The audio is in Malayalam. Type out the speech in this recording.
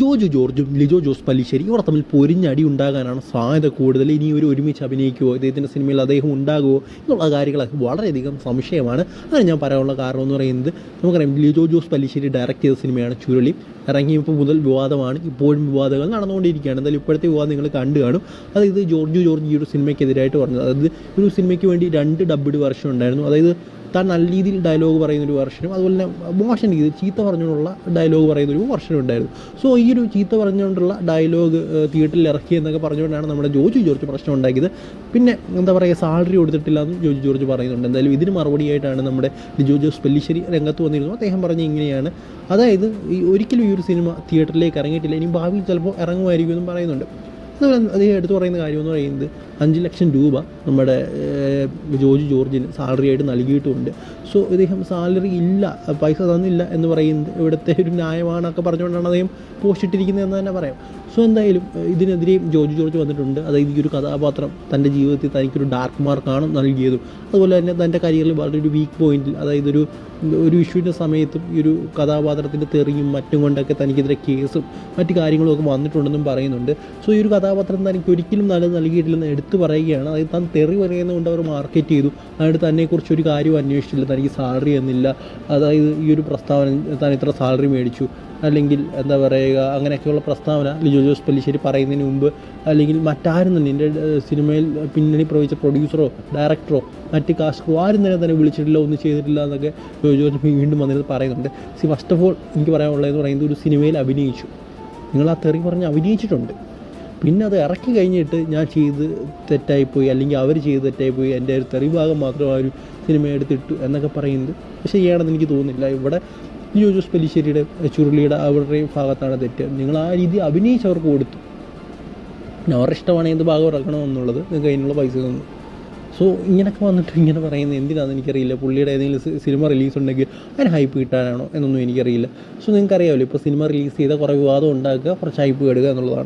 ജോജു ജോർജും ലിജോ ജോസ് പല്ലിശ്ശേരി ഇവർ തമ്മിൽ പൊരിഞ്ഞടി ഉണ്ടാകാനാണ് സാധ്യത കൂടുതൽ. ഇനി ഒരു ഒരുമിച്ച് അഭിനയിക്കുമോ ഇദ്ദേഹത്തിന്റെ സിനിമയിൽ അദ്ദേഹം ഉണ്ടാകുമോ എന്നുള്ള കാര്യങ്ങളൊക്കെ വളരെയധികം സംശയമാണ്. അങ്ങനെ ഞാൻ പറയാനുള്ള കാരണം എന്ന് പറയുന്നത് നമുക്കറിയാം ലിജോ ജോസ് പല്ലിശ്ശേരി ഡയറക്റ്റ് ചെയ്ത സിനിമയാണ് ചുരുളി. ഇറങ്ങിയപ്പോൾ മുതൽ വിവാദമാണ് ഇപ്പോഴും വിവാദങ്ങൾ നടന്നുകൊണ്ടിരിക്കുകയാണ്. എന്തായാലും ഇപ്പോഴത്തെ വിവാദം നിങ്ങൾ കണ്ടു കാണും. അതായത് ജോർജു ജോർജ് ഈ ഒരു സിനിമയ്ക്കെതിരായിട്ട് പറഞ്ഞത്. അതായത് ഒരു സിനിമയ്ക്ക് വേണ്ടി രണ്ട് ഡബ്ഡ് വെർഷൻ ഉണ്ടായിരുന്നു. അതായത് താൻ നല്ല രീതിയിൽ ഡയലോഗ് പറയുന്നൊരു വെർഷനും അതുപോലെ തന്നെ മോശം രീതിയിൽ ചീത്ത പറഞ്ഞുകൊണ്ടുള്ള ഡയലോഗ് പറയുന്നൊരു വെർഷനും ഉണ്ടായിരുന്നു. സോ ഈ ഒരു ചീത്ത പറഞ്ഞുകൊണ്ടുള്ള ഡയലോഗ് തിയേറ്ററിൽ ഇറക്കി എന്നൊക്കെ പറഞ്ഞുകൊണ്ടാണ് നമ്മുടെ ജോജു ജോർജ് പ്രശ്നം ഉണ്ടാക്കിയത്. പിന്നെ എന്താ പറയുക സാലറി കൊടുത്തിട്ടില്ല എന്ന് ജോജു ജോർജ് പറയുന്നുണ്ട്. എന്തായാലും ഇതിന് മറുപടിയായിട്ടാണ് നമ്മുടെ ലിജോ ജോസ് പെല്ലിശ്ശേരി രംഗത്ത് വന്നിരുന്നു അദ്ദേഹം പറഞ്ഞ ഇങ്ങനെയാണ്. അതായത് ഈ ഒരിക്കലും ഈ ഒരു സിനിമ തിയേറ്ററിലേക്ക് ഇറങ്ങിയിട്ടില്ല. ഇനി ഭാവിയിൽ ചിലപ്പോൾ ഇറങ്ങുമായിരിക്കും എന്നും പറയുന്നുണ്ട്. അതുപോലെ അധികം എടുത്തു പറയുന്ന കാര്യം എന്ന് പറയുന്നത് അഞ്ച് ലക്ഷം രൂപ നമ്മുടെ ജോർജ് ജോർജിന് സാലറി ആയിട്ട് നൽകിയിട്ടുമുണ്ട് സോ ഇദ്ദേഹം സാലറി ഇല്ല പൈസ തന്നില്ല എന്ന് പറയുന്നത് ഇവിടുത്തെ ഒരു ന്യായമാണൊക്കെ പറഞ്ഞുകൊണ്ടാണ് അദ്ദേഹം പോസ്റ്റിട്ടിരിക്കുന്നത് എന്ന് തന്നെ പറയാം. സോ എന്തായാലും ഇതിനെതിരെയും ജോർജ് ജോർജ് വന്നിട്ടുണ്ട്. അതായത് ഈ ഒരു കഥാപാത്രം തന്റെ ജീവിതത്തിൽ തനിക്കൊരു ഡാർക്ക് മാർക്കാണ് നൽകിയതും. അതുപോലെ തന്നെ തന്റെ കരിയറിൽ വളരെ ഒരു വീക്ക് പോയിന്റിൽ അതായത് ഒരു ഒരു ഇഷ്യൂവിന്റെ സമയത്തും ഈ ഒരു കഥാപാത്രത്തിന്റെ തെറിയും മറ്റും കൊണ്ടൊക്കെ തനിക്കെതിരെ കേസും മറ്റു കാര്യങ്ങളും ഒക്കെ വന്നിട്ടുണ്ടെന്നും പറയുന്നുണ്ട്. സോ ഈ ഒരു കഥാപാത്രം തനിക്ക് ഒരിക്കലും നല്ലത് നൽകിയിട്ടില്ലെന്ന് എടുത്തു പറയുകയാണ്. അതായത് താൻ തെറി പറയുന്നതുകൊണ്ട് അവർ മാർക്കറ്റ് ചെയ്തു. അതായത് തന്നെക്കുറിച്ച് ഒരു കാര്യവും അന്വേഷിച്ചില്ല തനിക്ക് സാലറി എന്നില്ല അതായത് ഈ ഒരു പ്രസ്താവന താൻ ഇത്ര സാലറി മേടിച്ചു. അല്ലെങ്കിൽ എന്താ പറയുക അങ്ങനെയൊക്കെയുള്ള പ്രസ്താവന ലിജോ ജോസ് പല്ലിശ്ശേരി പറയുന്നതിന് മുമ്പ് അല്ലെങ്കിൽ മറ്റാരും തന്നെ എന്റെ സിനിമയിൽ പിന്നണി പ്രവഹിച്ച പ്രൊഡ്യൂസറോ ഡയറക്ടറോ മറ്റ് കാസ്റ്റോ ആരും തന്നെ തന്നെ വിളിച്ചിട്ടില്ല ഒന്നും ചെയ്തിട്ടില്ല എന്നൊക്കെ ലിജോ ജോർജ് വീണ്ടും വന്നിട്ട് പറയുന്നുണ്ട്. സി ഫസ്റ്റ് ഓഫ് ഓൾ എനിക്ക് പറയാനുള്ളതെന്ന് പറയുന്നത് ഒരു സിനിമയിൽ അഭിനയിച്ചു. നിങ്ങൾ ആ തെറി പറഞ്ഞ് അഭിനയിച്ചിട്ടുണ്ട്. പിന്നെ അത് ഇറക്കി കഴിഞ്ഞിട്ട് ഞാൻ ചെയ്ത് തെറ്റായിപ്പോയി അല്ലെങ്കിൽ അവർ ചെയ്ത് തെറ്റായിപ്പോയി എന്റെ ഒരു തെറി ഭാഗം മാത്രം ആ ഒരു സിനിമ എടുത്തിട്ടു എന്നൊക്കെ പറയുന്നത്. ശരിയാണെന്ന് എനിക്ക് തോന്നുന്നില്ല. ഇവിടെ ജോജോസ് പെല്ലിശ്ശേരിയുടെ ചുരുളിയുടെ അവരുടെയും ഭാഗത്താണ് തെറ്റ്. നിങ്ങൾ ആ രീതി അഭിനയിച്ചവർക്ക് കൊടുത്തു. പിന്നെ അവരുടെ ഇഷ്ടമാണ് എന്ത് ഭാഗം ഇറക്കണം എന്നുള്ളത് നിങ്ങൾക്ക് അതിനുള്ള പൈസ തന്നു. സോ ഇങ്ങനെയൊക്കെ വന്നിട്ട് ഇങ്ങനെ പറയുന്നത് എന്തിനാണെന്ന് എനിക്കറിയില്ല. പുള്ളിയുടെ ഏതെങ്കിലും സിനിമ റിലീസ് ഉണ്ടെങ്കിൽ അതിന് ഹൈപ്പ് കിട്ടാനാണോ എന്നൊന്നും എനിക്കറിയില്ല. സോ നിങ്ങൾക്ക് അറിയാമല്ലോ ഇപ്പോൾ സിനിമ റിലീസ് ചെയ്താൽ കുറേ വിവാദം ഉണ്ടാക്കുക കുറച്ച് ഹൈപ്പ് കേടുക എന്നുള്ളതാണ്.